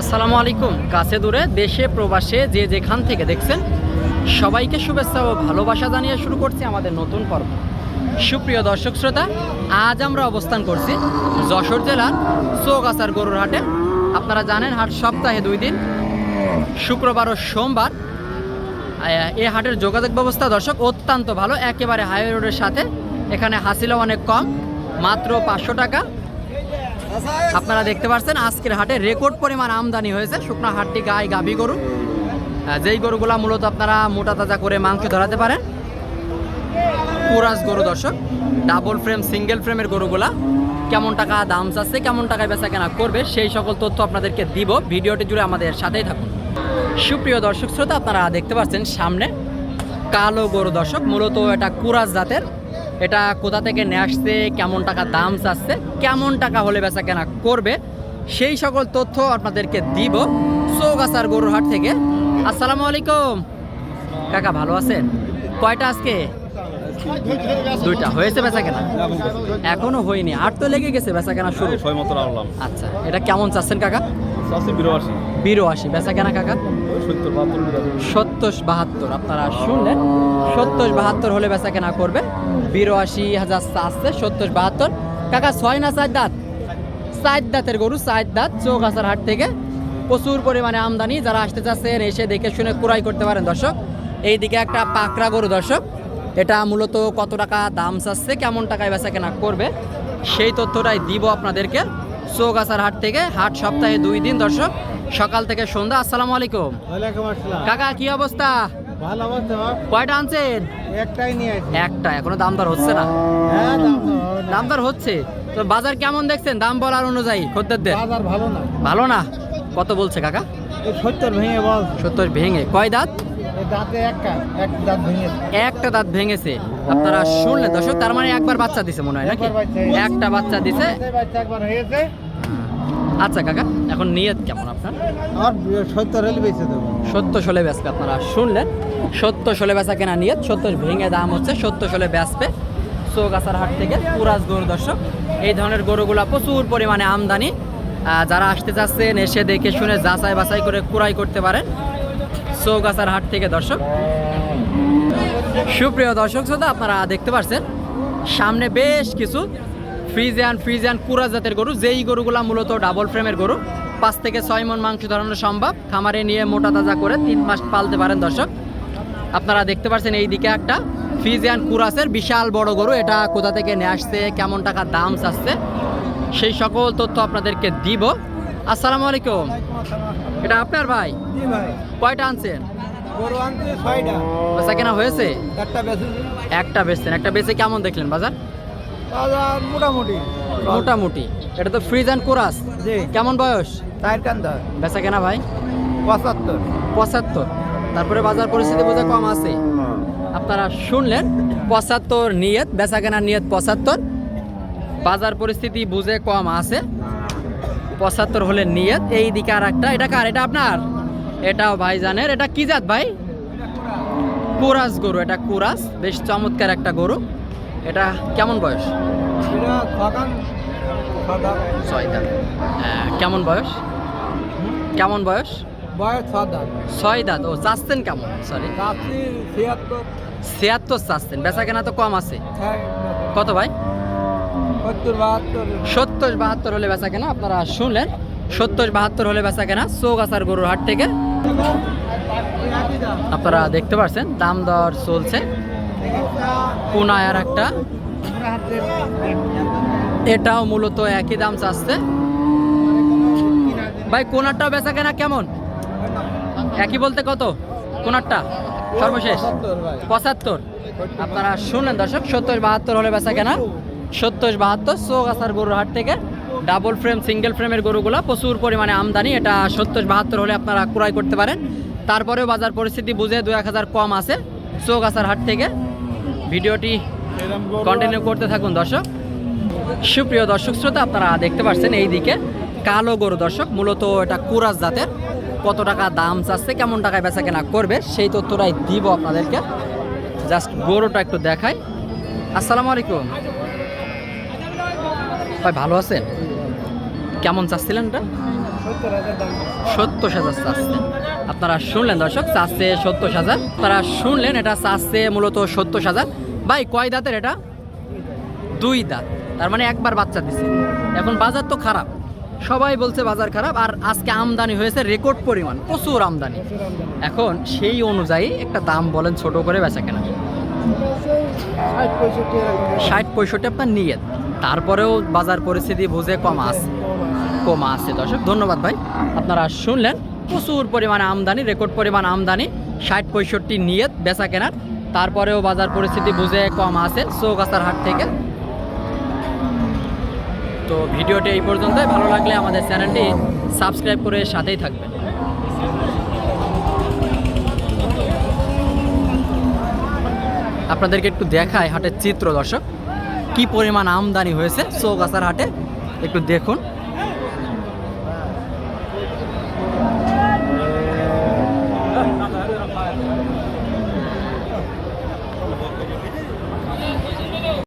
আসসালামু আলাইকুম। কাছে দূরে, দেশে, প্রবাসে, যে যেখান থেকে দেখছেন, সবাইকে শুভেচ্ছা ও ভালোবাসা জানিয়ে শুরু করছি আমাদের নতুন পর্ব। সুপ্রিয় দর্শক শ্রোতা, আজ আমরা অবস্থান করছি যশোর জেলার চৌগাছার গরুর হাটে। আপনারা জানেন, হাট সপ্তাহে দুই দিন, শুক্রবার ও সোমবার। এই হাটের যোগাযোগ ব্যবস্থা দর্শক অত্যন্ত ভালো, একেবারে হাইওয়ে রোডের সাথে। এখানে হাসিলও অনেক কম, মাত্র পাঁচশো টাকা। আপনারা দেখতে পাচ্ছেন আজকের হাটে রেকর্ড পরিমাণ আমদানি হয়েছে। শুকনো হাটটি গায়ে গাভী গরু। যেই গরুগুলা মূলত আপনারা মোটা তাজা করে মাংস ধরাতে পারেন কুরাস গরু দর্শক ডাবল ফ্রেম সিঙ্গেল ফ্রেমের গরুগুলা, কেমন টাকা দাম চাচ্ছে, কেমন টাকায় বেচা কেনা করবে, সেই সকল তথ্য আপনাদেরকে দিব। ভিডিওটি জুড়ে আমাদের সাথেই থাকুন। সুপ্রিয় দর্শক শ্রোতা, আপনারা দেখতে পাচ্ছেন সামনে কালো গরু দর্শক, মূলত এটা কুরাস জাতের এটা কোথা থেকে নিয়ে আসছে কেমন টাকা দাম চাচ্ছে কেমন টাকা হলে বেচা কেনা করবে সেই সকল তথ্য আপনাদেরকে দিব চৌগাছার গরুর হাট থেকে। আসসালামু আলাইকুম। কাকা ভালো আছেন? কয়টা আজকে? দুইটা। হয়েছে বেচা কেনা এখনও হয়নি। আর তো লেগে গেছে বেচা কেনা শুরু? ছয় মতো আচ্ছা এটা কেমন চাচ্ছেন কাকা? চাষি বিরাশি। বিরোয়াশি বেচা কেনা কাকা? সত্তর বাহাত্তর আপনারা শুনলেন। সত্তর বাহাত্তর হলে বেচা কেনা করবে বিরাশি হাজার আসছে সত্তর বাহাত্তর। কাকা ছয় না চার দাঁত? চার দাঁতের গরু চার দাঁত চৌগাছার হাট থেকে প্রচুর পরিমাণে আমদানি। যারা আসতে চাচ্ছেন এসে দেখে শুনে কুড়াই করতে পারেন দর্শক। এইদিকে একটা পাকড়া গরু দর্শক। এটা মূলত কত টাকা দাম চাচ্ছে কেমন টাকায় বেচা কেনা করবে সেই তথ্যটাই দিব আপনাদেরকে। চৌগাছার হাট থেকে হাট সপ্তাহে দুই দিন দর্শক সকাল থেকে সন্ধ্যা আসসালামু আলাইকুম। কাকা কি অবস্থা? ভালো কয়টা আনছেন? একটাই নিয়ে একটা এখনও দাম দর হচ্ছে না? হ্যাঁ দাম তো হবে না। দাম দর হচ্ছে? তো বাজার কেমন দেখছেন? দাম বলার অনুযায়ী খদ্দেরদের? বাজার ভালো না। ভালো না? কত বলছে কাকা? সত্তর ভেঙে বল। সত্তর ভেঙে। কয় দাঁত? দাঁতে একটা এক দাঁত ভেঙে একটা দাঁত ভেঙেছে। আপনারা শুনলেন দর্শক তার মানে একবার বাচ্চা দিছে মনে হয় নাকি। একটা বাচ্চা দিছে। একবার হয়েছে। আচ্ছা কাকা এখন নিয়ত কেমন আপনার? আর সত্তর হলে বেঁচে দেবো। সত্য ষোলে বেচবে আপনারা। শুনলেন সত্য ষোলে বেচা কেনা নিয়ত সত্তর ভেঙে দাম হচ্ছে সত্য ষোলে বেচবে। চৌগাছার হাট থেকে পুরাজ গরু দর্শক এই ধরনের গরুগুলা প্রচুর পরিমাণে আমদানি। যারা আসতে চাচ্ছেন এসে দেখে শুনে যাচাই বাছাই করে কুড়াই করতে পারেন। চৌগাছার হাট থেকে দর্শক। সুপ্রিয় দর্শক শ্রোতা, আপনারা দেখতে পাচ্ছেন সামনে বেশ কিছু ফ্রিজিয়ান ফ্রিজিয়ান কুরা জাতের গরু, যেই গরুগুলা মূলত ডাবল ফ্রেমের গরু। পাঁচ থেকে ছয় মন মাংস ধরানো সম্ভব। খামারে নিয়ে মোটা তাজা করে তিন মাস পালতে পারেন দর্শক। আপনারা দেখতে পাচ্ছেন এই দিকে একটা ফ্রিজিয়ান কুরাসের বিশাল বড় গরু। এটা কোথা থেকে নিয়ে আসছে, কেমন টাকা দাম চাচ্ছে, সেই সকল তথ্য আপনাদেরকে দিব। আসসালামু আলাইকুম। এটা আপনার ভাই? কয়টা আনছেন? বেচা কেনা হয়েছে? একটা বেচছেন। একটা বেচে কেমন দেখলেন বাজার? মোটামুটি। মোটামুটি। এটা তো ফ্রিজ অ্যান্ড কোরাস। কেমন বয়স? বেচা কেনা ভাই? পঁচাত্তর। পঁচাত্তর। তারপরে বাজার পরিস্থিতি বোঝা কম আছে। আপনারা শুনলেন পঁচাত্তর নিয়ত বেচা কেনার নিয়ত পঁচাত্তর। বাজার পরিস্থিতি বুঝে কম আছে। পঁচাত্তর হলে নিয়ত এই দিকে আর একটা এটা কার? এটা আপনার? এটাও ভাই জানের। এটা কি জাত ভাই? কুরাস গরু এটা কুরাস। বেশ চমৎকার একটা গরু। এটা কেমন বয়স? ছয় দাঁত। কেমন বয়স? কেমন বয়স? বয়স ছয় দাঁত। ও চাচ্ছেন কেমন? সরি ছিয়াত্তর। ছিয়াত্তর চাচ্ছেন। বেচা কেনা তো কম আছে। হ্যাঁ, কত ভাই? সত্তর বাহাত্তর। হলে বেচা কেনা আপনারা শুনলেন সত্তর বাহাত্তর হলে বেচা কেনা চৌগাছার গরুর হাট থেকে। আপনারা দেখতে পাচ্ছেন দাম দর চলছে। পুনায় আর একটা এটাও মূলত একই দাম চাচ্ছে। ভাই কোনারটাও বেচা কেনা কেমন? একই বলতে কত? কোনারটা? সর্বশেষ। পঁচাত্তর। আপনারা শুনলেন দর্শক সত্তর বাহাত্তর হলে বেচা কেনা। সত্তর বাহাত্তর চৌগাছার গরুর হাট থেকে ডাবল ফ্রেম সিঙ্গেল ফ্রেমের গরুগুলা প্রচুর পরিমাণে আমদানি। এটা সত্তর বাহাত্তর হলে আপনারা ক্রয় করতে পারেন। তারপরেও বাজার পরিস্থিতি বুঝে দু এক হাজার কম আছে চৌগাছার হাট থেকে। ভিডিওটি কন্টিনিউ করতে থাকুন দর্শক। সুপ্রিয় দর্শক শ্রোতা, আপনারা দেখতে পাচ্ছেন এই দিকে কালো গরু দর্শক, মূলত এটা কুরাস জাতের। কত টাকা দাম চাচ্ছে, কেমন টাকায় বেচা কেনা করবে, সেই তথ্যটাই দিব আপনাদেরকে। জাস্ট গরুটা একটু দেখাই। আসসালামু আলাইকুম। ভাই, ভালো আছেন? কেমন চাচ্ছিলেন এটা? সত্তর হাজার চাচ্ছে। আপনারা শুনলেন দর্শক, চাচ্ছে সত্তর হাজার। তারা শুনলেন এটা চাচ্ছে মূলত সত্তর হাজার। ভাই, কয় দাঁতের এটা? দুই দাঁত। তার মানে একবার বাচ্চা দিছে। এখন বাজার তো খারাপ। সবাই বলছে বাজার খারাপ, আর আজকে আমদানি হয়েছে রেকর্ড পরিমাণ, প্রচুর আমদানি। এখন সেই অনুযায়ী একটা দাম বলেন ছোট করে বেচা কেনা। ষাট পঁয়ষট্টি আপনার নিয়ে। তারপরেও বাজার পরিস্থিতি বুঝে কম আছে কমা আছে, দর্শক। ধন্যবাদ ভাই। আপনারা শুনলেন, প্রচুর পরিমাণে আমদানি, রেকর্ড পরিমাণ আমদানি, ষাট পঁয়ষট্টি নিয়ত বেচা কেনার। তারপরেও বাজার পরিস্থিতি বুঝে কম আছে চৌগাছার হাট থেকে। তো ভিডিওটি এই পর্যন্তই। ভালো লাগলে আমাদের চ্যানেলটি সাবস্ক্রাইব করে সাথেই থাকবেন। আপনাদেরকে একটু দেখায় হাটের চিত্র, দর্শক। কি পরিমাণ আমদানি হয়েছে চৌগাছার হাটে একটু দেখুন।